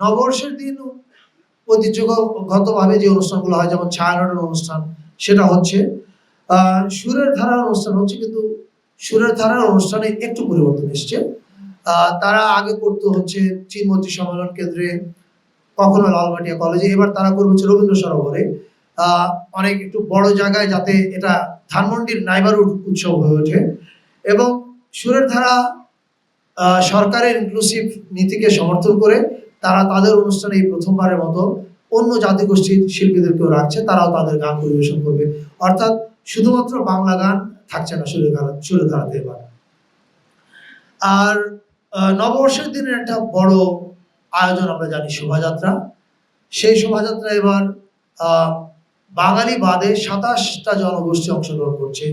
নববর্ষের দিন ঐতিহ্যগতভাবে যে অনুষ্ঠানগুলো হয়, যেমন ছায়ানটের অনুষ্ঠান, সেটা হচ্ছে সুরের ধারার অনুষ্ঠান হচ্ছে, কিন্তু সুরের ধারার অনুষ্ঠানে একটু পরিবর্তন এসছে। তারা আগে করতো হচ্ছে চিনমতি সম্মেলন কেন্দ্রে, কখনো লালবাটিয়া কলেজে, এবার তারা করবে হচ্ছে রবীন্দ্র সরোবরে। অনেক একটু বড় জায়গায় যাতে এটা ধানমন্ডির নাইবারহুড উৎসব হয়ে ওঠে। এবং সুরের ধারা সরকারের ইনক্লুসিভ নীতিকে সমর্থন করে তারা তাদের অনুষ্ঠানে এই প্রথমবারের মতো অন্য জাতিগোষ্ঠীর শিল্পীদেরকেও রাখছে, তারাও তাদের গান পরিবেশন করবে। অর্থাৎ শুধুমাত্র বাংলা গান থাকছে না সুরের ধারা সুরের ধারাতে এবার। আর নববর্ষের দিনের একটা বড় আয়োজন আমরা জানি শোভাযাত্রা। সেই শোভাযাত্রা এবার বাঙালি বাদে সাতাশটা জনগোষ্ঠী অংশগ্রহণ করছে।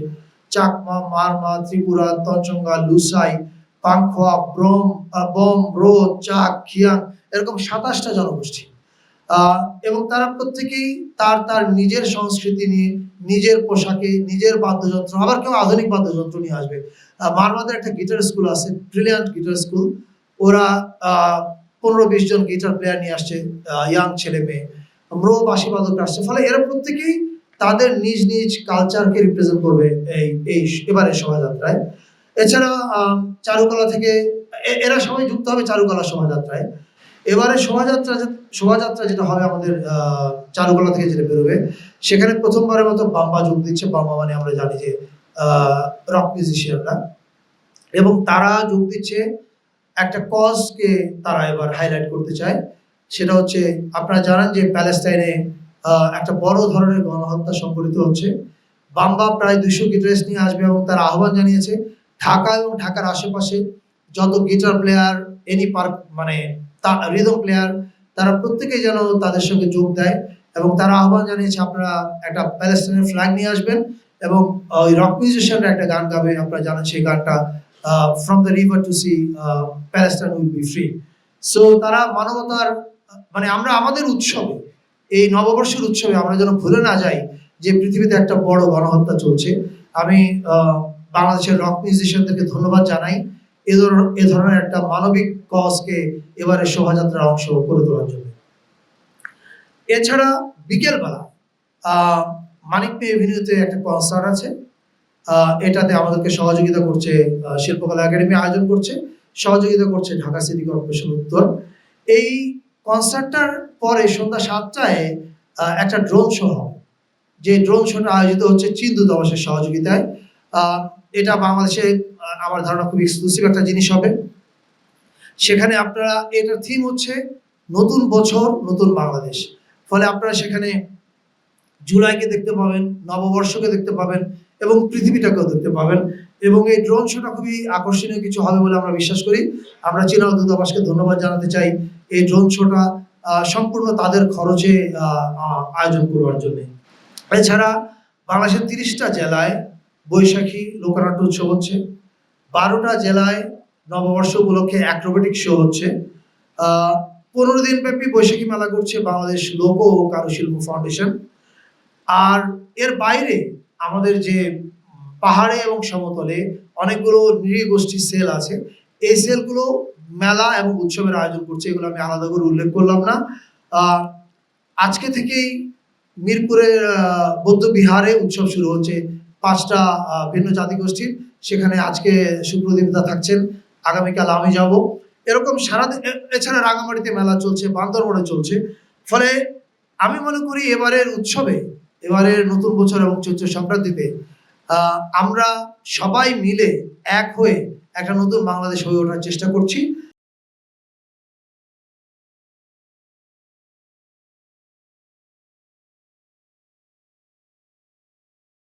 চাকমা, মারমা, ত্রিপুরা, তঞ্চঙ্গা, লুসাই পাংখোয়া, ব্রম বম, রোদ, চাক খিয়ান এরকম সাতাশটা জনগোষ্ঠী। এবং তারা প্রত্যেকেই তার তার নিজের সংস্কৃতি নিয়ে, নিজের পোশাকে, নিজের বাদ্যযন্ত্র, আবার কেউ আধুনিক বাদ্যযন্ত্র নিয়ে আসবে। মারমাদের একটা গিটার স্কুল আছে ব্রিলিয়ান্ট গিটার স্কুল ওরা পনেরো বিশ জন গিটার প্লেয়ার নিয়ে আসছে ইয়াং ছেলে মেয়ে। ম্রো বাঁশি বাদক আসছে। ফলে এরা প্রত্যেকেই তাদের নিজ নিজ কালচারকে রিপ্রেজেন্ট করবে এই এই এবারের শোভাযাত্রায়। এছাড়া চারুকলা থেকে এরা সবাই যুক্ত হবে চারুকলা শোভাযাত্রায়। এবারে শোভাযাত্রা শোভাযাত্রা যেটা হবে আমাদের চারুকলা থেকে যেটা বেরোবে, সেখানে প্রথমবারের মতো বাম্বা যোগ দিচ্ছে। বাম্বা মানে আমরা জানি যে রক মিউজিশিয়ানরা এবং তারা যোগ দিচ্ছে একটা কজকে তারা এবার হাইলাইট করতে চায়। সেটা হচ্ছে, আপনারা জানেন যে প্যালেস্টাইনে একটা বড় ধরনের গণহত্যা সংঘটিত হচ্ছে। বাম্বা প্রায় দুইশো গিটারিস্ট নিয়ে আসবে এবং তার আহ্বান জানিয়েছে। ঢাকা এবং ঢাকার আশেপাশে যত গিটার প্লেয়ার এনি পার্ক মানে রিদম প্লেয়ার তারা প্রত্যেকেই যেন তাদের সঙ্গে যোগ দেয় এবং তারা আহ্বান জানিয়েছে আপনারা একটা প্যালেস্টাইনের ফ্ল্যাগ নিয়ে আসবেন এবং ওই রক মিউজিশিয়ানরা একটা গান গাবে, আপনারা জানেন সেই গানটা from the river to sea Palestine will be free so তারা মানবতার মানে আমরা আমাদের উৎসবে, এই নববর্ষের উৎসবে আমরা যেন ভুলে না যাই যে পৃথিবীতে একটা বড় গণহত্যা চলছে। আমি বাংলাদেশের রক মিউজিশিয়ানদেরকে ধন্যবাদ জানাই। এ ধর- এ ধরনের একটা মানবিক কজকে এবারে শোভাযাত্রার অংশ করে তোলার জন্য। এছাড়া বিকেলবেলা মানিক পে এভিনিউতে একটা কনসার্ট আছে। এটাতে আমাদেরকে সহযোগিতা করছে শিল্পকলা একাডেমি আয়োজন করছে। সহযোগিতা করছে ঢাকা সিটি কর্পোরেশন উত্তর। এই কনসার্টটার পরে সন্ধ্যা সাতটায় একটা ড্রোন শো হবে। যে ড্রোন শোটা আয়োজিত হচ্ছে চীন দূতাবাসের সহযোগিতায়। এটা বাংলাদেশে আমার ধারণা খুব এক্সক্লুসিভ একটা জিনিস হবে। সেখানে আপনারা, এটার থিম হচ্ছে নতুন বছর, নতুন বাংলাদেশ। ফলে আপনারা সেখানে জুলাইকে দেখতে পাবেন, নববর্ষকে দেখতে পাবেন এবং পৃথিবীটাকেও দেখতে পাবেন। এবং এই ড্রোন শোটা খুবই আকর্ষণীয় কিছু হবে বলে আমরা বিশ্বাস করি। আমরা চীনা দূতাবাসকে ধন্যবাদ জানাতে চাই এই ড্রোন শোটা সম্পূর্ণ তাদের খরচে আয়োজন করবার জন্য। এছাড়া বাংলাদেশের তিরিশটা জেলায় বৈশাখী লোকনাট্য উৎসব হচ্ছে। বারোটা জেলায় নববর্ষ উপলক্ষে অ্যাক্রোবেটিক শো হচ্ছে। পনেরো দিন ব্যাপী বৈশাখী মেলা করছে বাংলাদেশ লোক ও কারুশিল্প ফাউন্ডেশন আর এর বাইরে আমাদের যে পাহাড়ে এবং সমতলে অনেকগুলো নৃগোষ্ঠী সেল আছে। এই সেলগুলো মেলা এবং উৎসবের আয়োজন করছে, এগুলো আমি আলাদা করে উল্লেখ করলাম না। আজকে থেকেই মিরপুরের বৌদ্ধ বিহারে উৎসব শুরু হচ্ছে। পাঁচটা ভিন্ন জাতিগোষ্ঠীর। সেখানে আজকে সুপ্রদীপদা থাকছেন। আগামীকাল আমি যাব। এরকম সারাদিন এছাড়া রাঙামাটিতে মেলা চলছে, বান্দরবনে চলছে। ফলে আমি মনে করি এবারের উৎসবে, এবারের নতুন বছর এবং চৈত্র সংক্রান্তিতে আমরা সবাই মিলে এক হয়ে একটা নতুন বাংলাদেশ হয়ে ওঠার চেষ্টা করছি।